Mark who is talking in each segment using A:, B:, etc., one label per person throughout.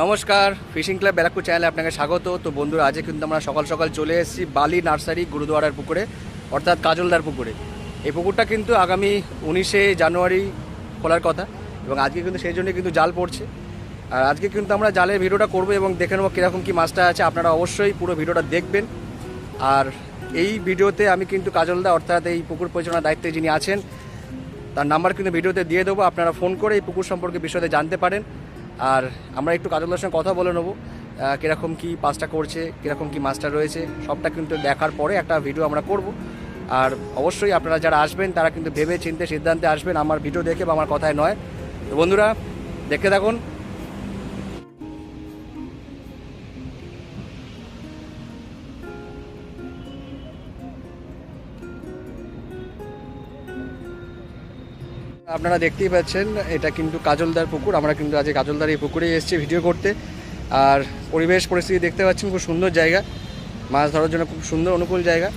A: নমস্কার fishing club Barrackpore চ্যানেলে আপনাকে স্বাগত। তো বন্ধুরা, আজকে কিন্তু আমরা সকাল সকাল চলে এসেছি বালি নার্সারি, গুরুদুয়ারার পুকুরে, অর্থাৎ কাজলদার পুকুরে। এই পুকুরটা কিন্তু আগামী উনিশে জানুয়ারি খোলার কথা এবং আজকে কিন্তু সেই জন্য কিন্তু জাল পড়ছে। আর আজকে কিন্তু আমরা জালের ভিডিওটা করব এবং দেখে নেব কীরকম কী মাছটা আছে। আপনারা অবশ্যই পুরো ভিডিওটা দেখবেন। আর এই ভিডিওতে আমি কিন্তু কাজলদা, অর্থাৎ এই পুকুর পরিচালনার দায়িত্বে যিনি আছেন, তার নাম্বার কিন্তু ভিডিওতে দিয়ে দেবো। আপনারা ফোন করে এই পুকুর সম্পর্কে বিষয়ে জানতে পারেন। আর আমরা একটু কাজলদার সঙ্গে কথা বলে নেব কীরকম কি পাঁচটা করছে, কীরকম কি মাছটা রয়েছে, সবটা কিন্তু দেখার পরে একটা ভিডিও আমরা করব। আর অবশ্যই আপনারা যারা আসবেন, তারা কিন্তু ভেবে চিনতে সিদ্ধান্তে আসবেন, আমার ভিডিও দেখে বা আমার কথায় নয়। বন্ধুরা দেখে থাকুন। আপনারা দেখতেই পাচ্ছেন, এটা কিন্তু কাজলদার পুকুর। আমরা কিন্তু আজকে কাজলদার এই পুকুরেই এসেছি ভিডিও করতে। আর পরিবেশ পরিস্থিতি দেখতে পাচ্ছেন, খুব সুন্দর জায়গা। মাছ ধরার জন্য খুব সুন্দর, অনুকূল জায়গা।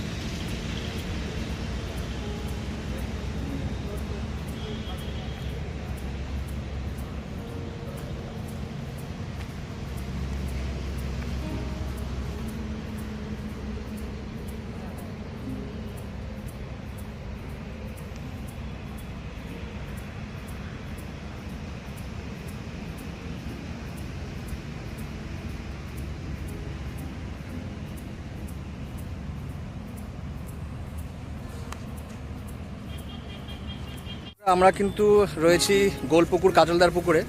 A: আমরা কিন্তু রয়েছি গোলপুকুর কাজলদার পুকুরে।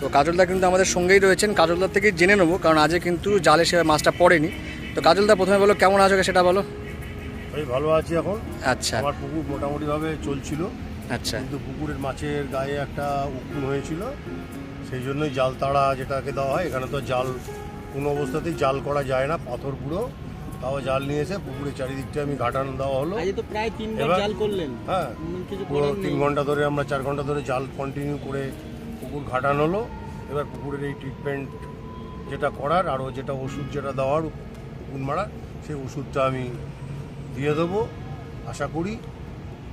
A: তো কাজলদা কিন্তু আমাদের সঙ্গেই রয়েছেন। কাজলদার থেকে জেনে নেব কারণ আজকে কিন্তু জালে সে মাছটা পড়েনি। তো কাজলদা প্রথমে বলো কেমন আছো সেটা বলো।
B: আমি ভালো আছি এখন।
A: আচ্ছা।
B: আমার পুকুর মোটামুটিভাবে চলছিল।
A: আচ্ছা।
B: কিন্তু পুকুরের মাছের গায়ে একটা উকুন হয়েছিল। সেই জন্যই জাল তাড়া যেটাকে দেওয়া হয় এখানে তো জাল কোনো অবস্থাতেই জাল করা যায় না পাথর পুরো। তাও জাল নিয়ে এসে পুকুরের চারিদিকটা আমি ঘাটান দেওয়া হলো।
C: তো প্রায় তিনবার
B: এবার-
C: জাল করলেন।
B: হ্যাঁ পুরো তিন ঘণ্টা ধরে আমরা চার ঘণ্টা ধরে জাল কন্টিনিউ করে পুকুর ঘাটান হলো। এবার পুকুরের এই ট্রিটমেন্ট যেটা করার আরও যেটা ওষুধ যেটা দেওয়ার পুকুর মারার সেই ওষুধটা আমি দিয়ে দেবো। আশা করি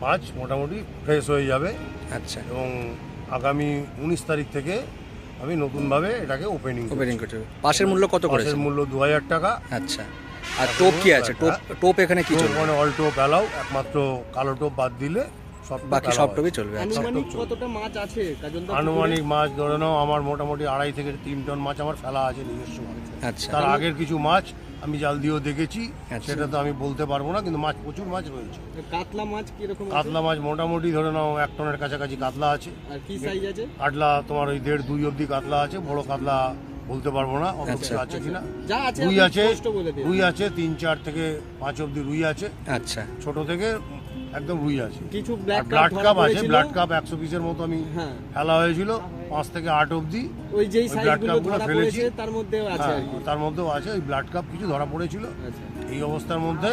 B: মাছ মোটামুটি ফ্রেশ হয়ে যাবে।
A: আচ্ছা।
B: এবং আগামী উনিশ তারিখ থেকে আমি নতুনভাবে এটাকে ওপেনিং
A: ওপেনিং করতে পাশের মূল্য কত করেছে
B: পাশের মূল্য দু হাজার টাকা।
A: আচ্ছা। আর টোপ কি আছে? টোপ টোপ এখানে কি চলবে?
B: ওখানে অল টোপ অ্যালাউ একমাত্র কালো টোপ বাদ দিলে সব
A: বাকি সব। টোপই চলবে আচ্ছা।
C: আনুমানিক কতটা মাছ আছে?
B: আনুমানিক মাছ ধরে নাও আমার মোটামুটি আড়াই থেকে তিন টন মাছ আমার ফেলা আছে নিজস্ব
A: আচ্ছা।
B: তার আগের কিছু মাছ আমি জাল দিয়েও দেখেছি
A: আচ্ছা।
B: সেটা তো আমি বলতে পারব না কিন্তু মাছ প্রচুর মাছ রয়েছে।
C: কাতলা মাছ কীরকম
B: কাতলা মাছ মোটামুটি ধরে নাও এক টনের কাছাকাছি কাতলা আছে।
C: আর কি সাইজ আছে?
B: কাতলা তোমার ওই দেড় দুই অবধি কাতলা আছে বড় কাতলা বলতে পারব না অত
A: আচ্ছা।
B: কিছু আছে কিনা। রুই আছে রুই আছে তিন চার থেকে পাঁচ অবধি রুই আছে।
A: আচ্ছা।
B: ছোট থেকে একদম রুই আছে।
C: কিছু
B: ব্লাড
C: কাপ
B: আছে ব্লাড কাপ একশো পিসের মতো আমি
C: হ্যাঁ।
B: ফেলা হয়েছিল পাঁচ থেকে আট অবধি।
C: ওই যেই
B: ওই blood গুলো ফেলেছি।
C: তার মধ্যেও আছে
B: হ্যাঁ, তার মধ্যেও আছে ওই ব্লাড কাপ কিছু ধরা পড়েছিল।
C: আচ্ছা।
B: এই অবস্থার মধ্যে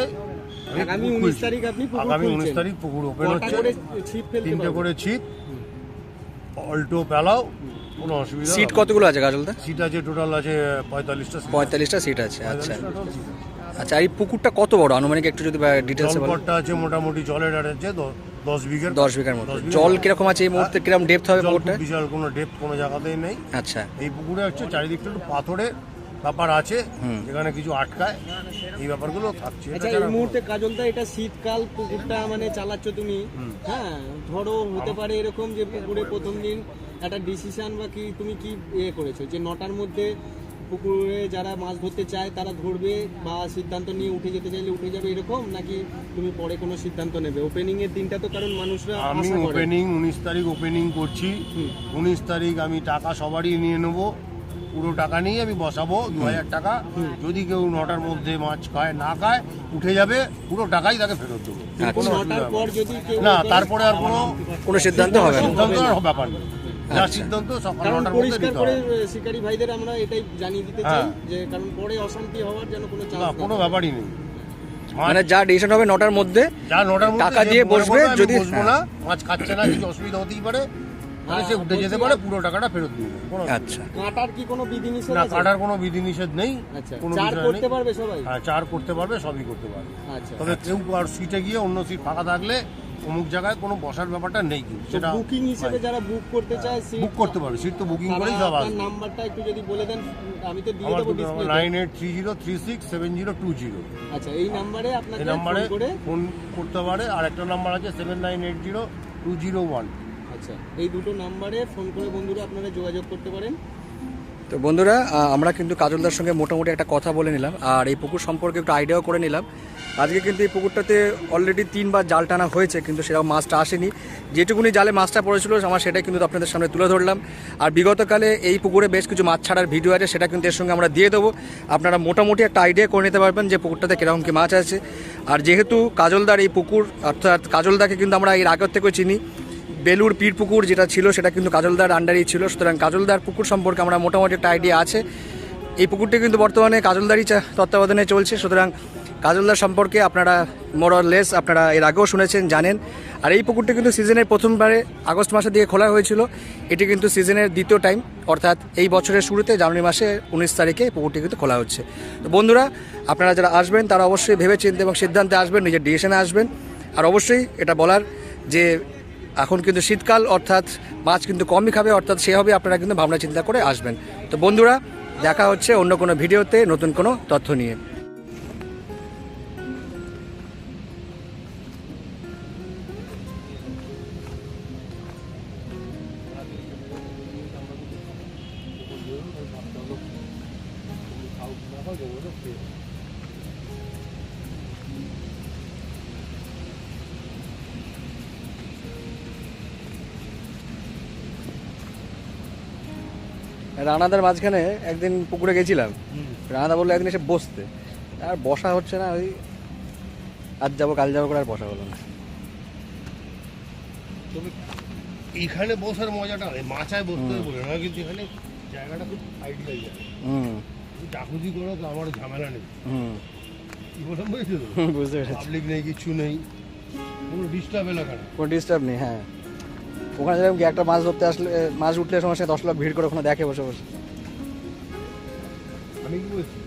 C: আগামী
B: পুকুর
C: 19
B: খুলছি।
C: তারিখ আপনি
B: আগামী উনিশ তারিখ পুকুর ওপেন হচ্ছে। তিনটে? করে ছিপ অল্টো পেলাও কোনো অসুবিধা
A: সিট কতগুলো আছে কাজলদা?
B: সিট আছে টোটাল আছে পঁয়তাল্লিশটা
A: পঁয়তাল্লিশটা সিট আছে আচ্ছা।
B: 45টা total সিট আছে।
A: আচ্ছা এই পুকুরটা কত বড়? আনুমানিক একটু যদি ডিটেলসে বলো
B: জলপটটা আছে মোটামুটি জলের আর আছে দশ বিঘের
A: দশ বিঘার মতো। জল কীরকম আছে এই মুহূর্তে? কীরকম ডেপথ হবে
B: জল
A: পুকুরটা?
B: বিশাল কোনো ডেপ কোনো জায়গাতেই নেই।
A: আচ্ছা।
B: এই পুকুরে হচ্ছে চারিদিকটা একটু পাথরের ব্যাপার আছে যেখানে কিছু আটকায়। এই ব্যাপারগুলো থাকছে।
C: আচ্ছা এই মুহূর্তে কাজলদা এটা শীতকাল পুকুরটা মানে চালাচ্ছ তুমি? হ্যাঁ ধরো হতে পারে এরকম যে পুকুরে প্রথম দিন একটা ডিসিশন বা কি তুমি কি ইয়ে করেছ? যে নটার মধ্যে পুকুরে যারা মাছ ধরতে চায় তারা ধরবে বা সিদ্ধান্ত নিয়ে উঠে যেতে চাইলে উঠে যাবে এরকম? নাকি তুমি পরে কোনো সিদ্ধান্ত নেবে? ওপেনিং এর দিনটা তো কারণ মানুষরা
B: আমি ওপেনিং উনিশ তারিখ ওপেনিং করছি। উনিশ তারিখ আমি টাকা সবারই নিয়ে নেব। পুরো টাকা নিয়ে আমি বসাবো দু হাজার টাকা। যদি কেউ নটার মধ্যে মাছ খায় না খায় উঠে যাবে পুরো টাকাই তাকে ফেরত দেবো।
A: আচ্ছা।
C: নটার পর যদি কেউ
B: না তারপরে আর কোনো
A: কোনো সিদ্ধান্ত হবে
B: সিদ্ধান্ত আর ব্যাপার নেই যা
A: আচ্ছা।
B: সিদ্ধান্ত
C: কারণ পরিষ্কার করে শিকারী ভাইদের আমরা এটাই জানিয়ে দিতে চাই
B: হ্যাঁ।
C: যে কারণ পরে অশান্তি হওয়ার যেন কোনো চান্স
B: কোনো ব্যাপারই নেই।
A: মানে যা ডিসিশন হবে নটার মধ্যে
B: যা নটার মধ্যে
A: টাকা দিয়ে বসবে, যদি-
B: বসবো না। মাছ খাচ্ছে না কিছু অসুবিধা হতেই পারে। তাহলে সে উঠে যেতে পারে পুরো টাকাটা ফেরত দিয়ে দেবে
A: আচ্ছা।
C: কাটার কি কোনো বিধিনিষেধ
B: না কাটার কোনো বিধিনিষেধ নেই
C: আচ্ছা
B: কোনো
C: চার করতে পারবে সবাই?
B: হ্যাঁ চার করতে পারবে সবই করতে পারবে।
C: আচ্ছা।
B: তবে কেউ আর সিটে গিয়ে অন্য সিট ফাঁকা থাকলে অমুক জায়গায় কোনো বসার ব্যাপারটা নেই কিন্তু সেটা
C: বুকিং হিসেবে যারা বুক করতে চায় সিট
B: বুক করতে পারো সিট তো বুকিং করেই সব আসবে।
C: নাম্বারটা একটু যদি বলে দেন আমি তো দিয়ে দেবো display
B: nine eight three zero three six seven zero two zero
C: আচ্ছা এই নাম্বারে আপনাকে
B: এই নাম্বারে
C: ফোন করে
B: ফোন করতে পারে আর একটা নাম্বার আছে seven nine eight zero two zero one
C: আচ্ছা এই দুটো নাম্বারে ফোন করে বন্ধুরা আপনারা যোগাযোগ করতে পারেন।
A: তো বন্ধুরা আমরা কিন্তু কাজলদার সঙ্গে মোটামুটি একটা কথা বলে নিলাম আর এই পুকুর সম্পর্কে একটু আইডিয়াও করে নিলাম। আজকে কিন্তু এই পুকুরটাতে অলরেডি তিনবার জাল টানা হয়েছে, কিন্তু সেরকম মাছটা আসেনি। যেটুকুনি জালে মাছটা পড়েছিল, আমার সেটাই কিন্তু আপনাদের সামনে তুলে ধরলাম। আর বিগতকালে এই পুকুরে বেশ কিছু মাছ ছাড়ার ভিডিও আছে, সেটা কিন্তু এর সঙ্গে আমরা দিয়ে দেবো। আপনারা মোটামুটি একটা আইডিয়া করে নিতে পারবেন যে পুকুরটাতে কীরকম কী মাছ আছে। আর যেহেতু কাজলদার এই পুকুর, অর্থাৎ কাজলদাকে কিন্তু আমরা এর আগের থেকেও চিনি বেলুর পীর পুকুর যেটা ছিল, সেটা কিন্তু কাজলদার আন্ডারেই ছিল। সুতরাং কাজলদার পুকুর সম্পর্কে আমরা মোটামুটি একটা আইডিয়া আছে। এই পুকুরটি কিন্তু বর্তমানে কাজলদারই চা- তত্ত্বাবধানে চলছে। সুতরাং কাজলদার সম্পর্কে আপনারা মোর লেস আপনারা এর আগেও শুনেছেন, জানেন। আর এই পুকুরটি কিন্তু সিজনের প্রথমবারে আগস্ট মাসের দিকে খোলা হয়েছিল। এটি কিন্তু সিজনের দ্বিতীয় টাইম অর্থাৎ এই বছরের শুরুতে, জানুয়ারি মাসে উনিশ তারিখে পুকুরটি কিন্তু খোলা হচ্ছে। তো বন্ধুরা, আপনারা যারা আসবেন, তারা অবশ্যই ভেবে চিন্তে এবং সিদ্ধান্তে আসবেন, নিজের ডিসিশনে আসবেন। আর অবশ্যই এটা বলার যে এখন কিন্তু শীতকাল, অর্থাৎ মাছ কিন্তু কমই খাবে, অর্থাৎ সেভাবে আপনারা কিন্তু ভাবনা চিন্তা করে আসবেন। তো বন্ধুরা, দেখা হচ্ছে অন্য কোনো ভিডিওতে নতুন কোনো তথ্য নিয়ে। রানাদার মাঝখানে একদিন পুকুরে গেছিলাম। রানাদা বলল একদিন এসে বসতে। আর বসা হচ্ছে না ওই আজ যাব কাল যাব করে আর বসা হলো না।
B: তবে এখানে বসার মজাটা মাচায় বসতে হবে বলে না কিন্তু এখানে জায়গাটা খুব আইডিয়াল
A: হুম।
B: ডাকুজি করো তো আমার ঝামেলা নেই। কি বললাম বুঝছ
A: বুঝতে পেরেছি।
B: পাবলিক নেই কিছু নেই। কোনো ডিস্টার্ব এলাকা না
A: কোনো ডিস্টার্ব নেই হ্যাঁ। ওখানে যেরকম একটা মাছ ধরতে আসলে মাছ উঠলে সময় সে দশ লোক ভিড় করে ওখানে দেখে বসে বসে।
B: আমি কি বলছি?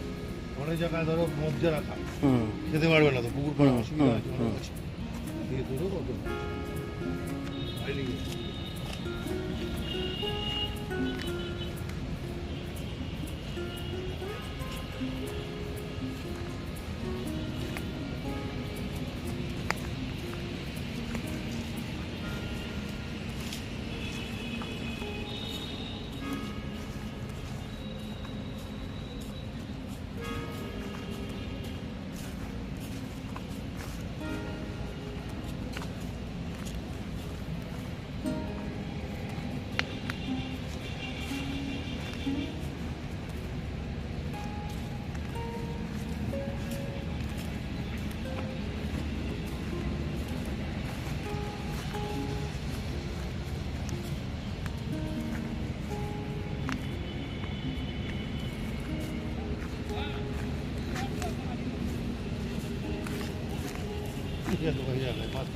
B: অনেক জায়গায় ধরো যারা
A: হুম।
B: খেতে পারবে না তো পুকুর পাড়ে অসুবিধা আছে অনেক আছে দিয়ে তোরও কত।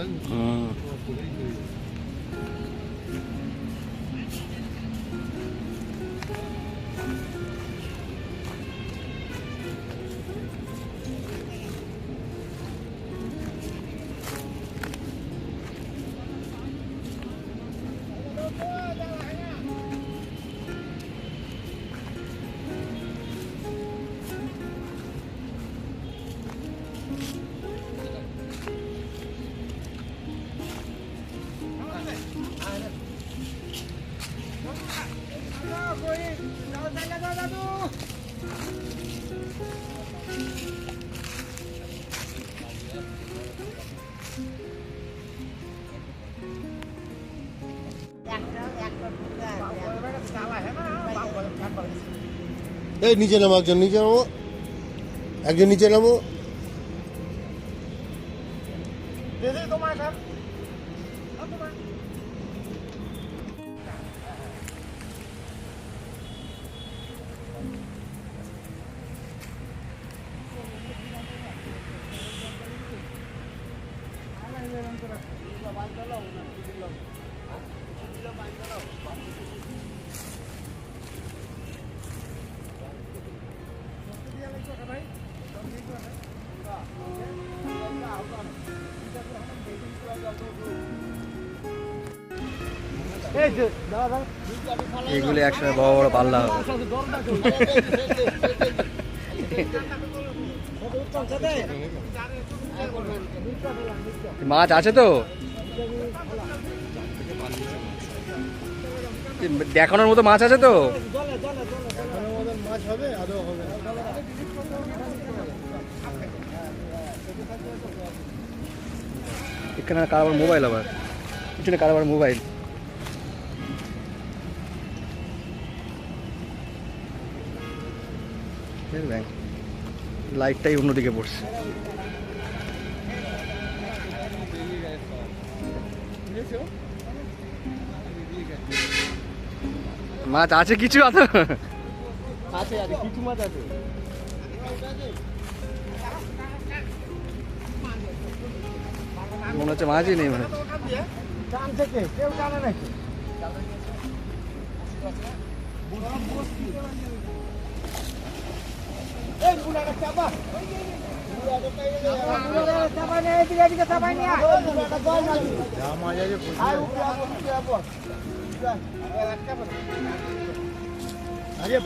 B: যাবে এই নিচে নামো একজন নিচে নামো একজন নিচে নামো।
A: এগুলো একসাথে বড় বড় পাল্লা হবে। মাছ আছে তো? দেখানোর মতো মাছ আছে তো? এখানে কারবার মোবাইল আবার। পিছনে কারবার মোবাইল। লাইটটাই অন্যদিকে পড়ছে। মাছ আছে কিছু আছে?
C: আছে আছে কিছু মাছ আছে।
A: মনে হচ্ছে মাছই নেই মনে হচ্ছে।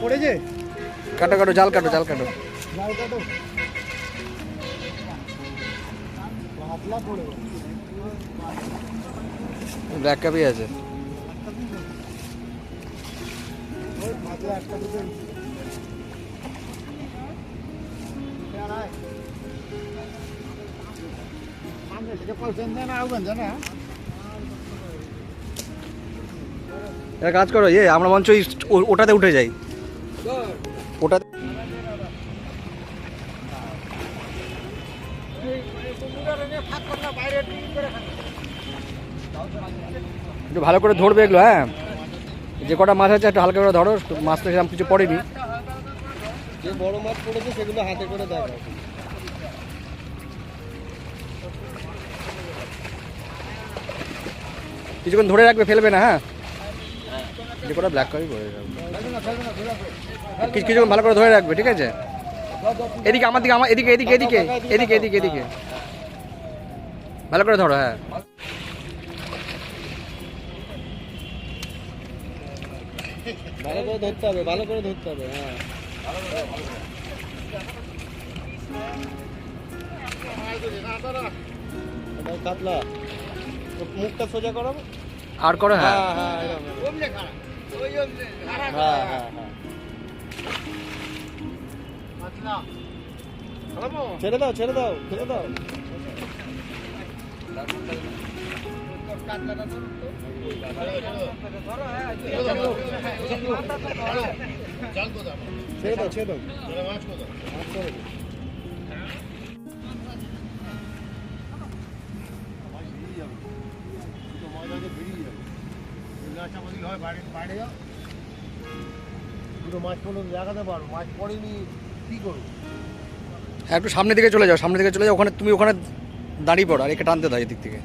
B: পড়েছে
A: কাটো কাটো জাল কাটো জাল কাটো। ব্ল্যাক কাপই আছে। একটা কাজ করো ইয়ে আমরা মঞ্চ ওটাতে উঠে যাই। ওটা একটু ভালো করে ধরবে এগুলো হ্যাঁ? যে কটা মাছ আছে, একটু হালকা করে ধরো মাছ তো সেরকম কিছু পড়েনি।
C: যে বড় মাছ পড়েছে সেগুলো হাতে করে দেখা
A: কিছুক্ষণ ধরে রাখবে ফেলবে না হ্যাঁ? যে কটা ব্ল্যাক কাপই পড়ে কিছু কিছুক্ষণ ভালো করে ধরে রাখবে ঠিক আছে? এদিকে আমার দিকে আমার এদিকে এদিকে এদিকে এদিকে এদিকে এদিকে। ভালো করে ধরো হ্যাঁ।
C: ভালো করে ধরতে হবে ভালো করে ধরতে হবে হ্যাঁ। কাতলা মুখটা সোজা করো
A: আর করো হ্যাঁ
C: হ্যাঁ হ্যাঁ হ্যাঁ হ্যাঁ হ্যাঁ ছেড়ে দাও ছেড়ে দাও ছেড়ে দাও মাছ
B: পড়ল দেখাতে পারো মাছ পড়েনি কি করব
A: একটু সামনের দিকে চলে যাও, সামনের দিকে চলে যাও, ওখানে তুমি ওখানে দাঁড়িয়ে পড়ো আর একে টানতে দাও এদিক থেকে।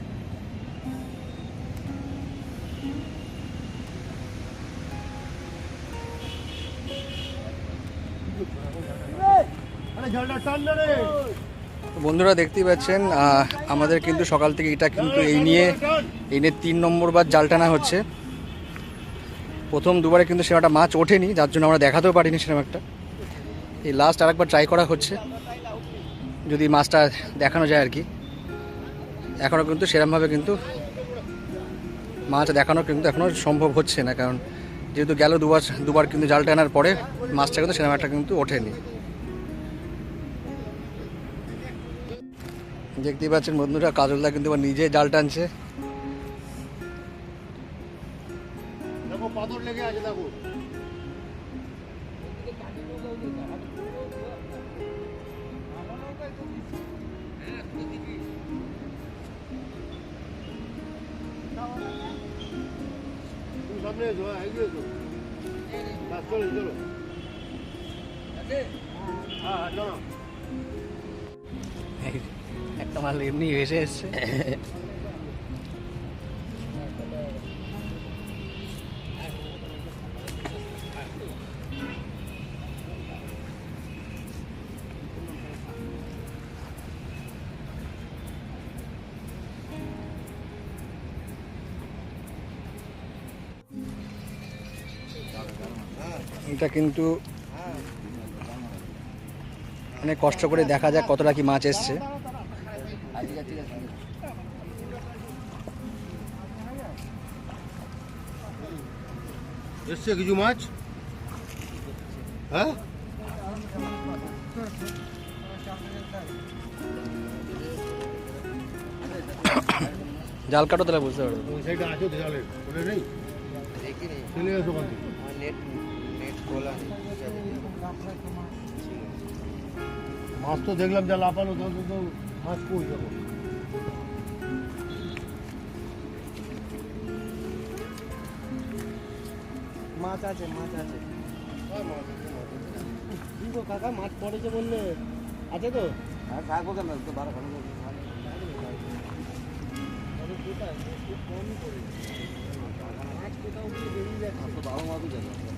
A: বন্ধুরা দেখতেই পাচ্ছেন আমাদের কিন্তু সকাল থেকে এটা কিন্তু এই নিয়ে এই নিয়ে তিন নম্বর বার জাল টানা হচ্ছে। প্রথম দুবারে কিন্তু একটা মাছ ওঠেনি, যার জন্য আমরা দেখাতেও পারিনি সেরকম একটা। এই লাস্ট আরেকবার ট্রাই করা হচ্ছে, যদি মাছটা দেখানো যায় আর কি। এখনও কিন্তু সেরমভাবে কিন্তু মাছ দেখানো কিন্তু এখনও সম্ভব হচ্ছে না, কারণ যেহেতু গেল দুবার দুবার কিন্তু জাল টানার পরে মাছটা কিন্তু সেরকম একটা কিন্তু ওঠেনি। দেখতেই পাচ্ছেন বন্ধুরা, কাজলদা কিন্তু নিজে জাল টানছে।
B: সামনে
A: একটা মাল এমনি ভেসে এসছে এটা কিন্তু অনেক কষ্ট করে দেখা যাক কতটা কি মাছ এসছে।
B: এসছে কিছু মাছ? হ্যাঁ?
A: জাল কাটো তাহলে বুঝতে পারবে।
B: ওই সাইডে আছে ওটা নেই? চলে এসো ওখান থেকে। মাছ তো দেখলাম যা লাফালো তখন তো মাছ কই যাব
C: মাছ আছে মাছ আছে কি গো কাকা মাছ পড়েছে বললে আছে তো আরে কোথায়? খুব কমই পড়েছে। মাছ কোথাও বেরিয়ে যাচ্ছে। বাবারও মাছ বেরোচ্ছে।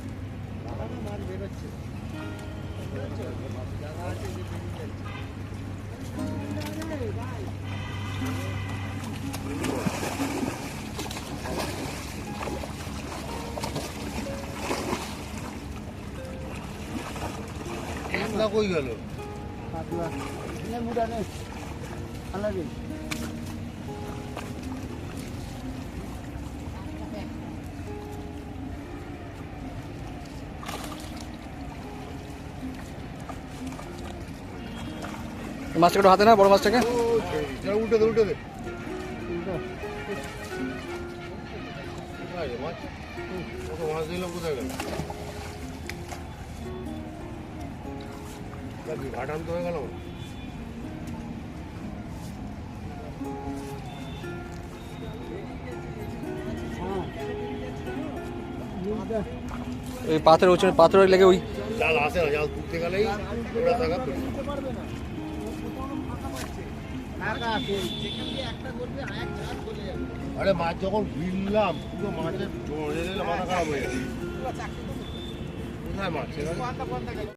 B: কই গেল
C: মুড়া নে। আলাদা।
A: এই মাছটা একটু হাতে না বড় মাছটাকে।
B: উল্টে দে উল্টে দে মাছ দিলাম কোথায় গেল ঘাটান তো হয়ে গেল
A: ওই পাথরের উঁচু পাথরের লেগে ওই
B: জাল আসে না, জাল তুলতে গেলেই ওরা থাকা আরে মাছ যখন ভিড়লাম পুরো মাছের মাথা খারাপ হয়ে গেছে। কোথায় মাছ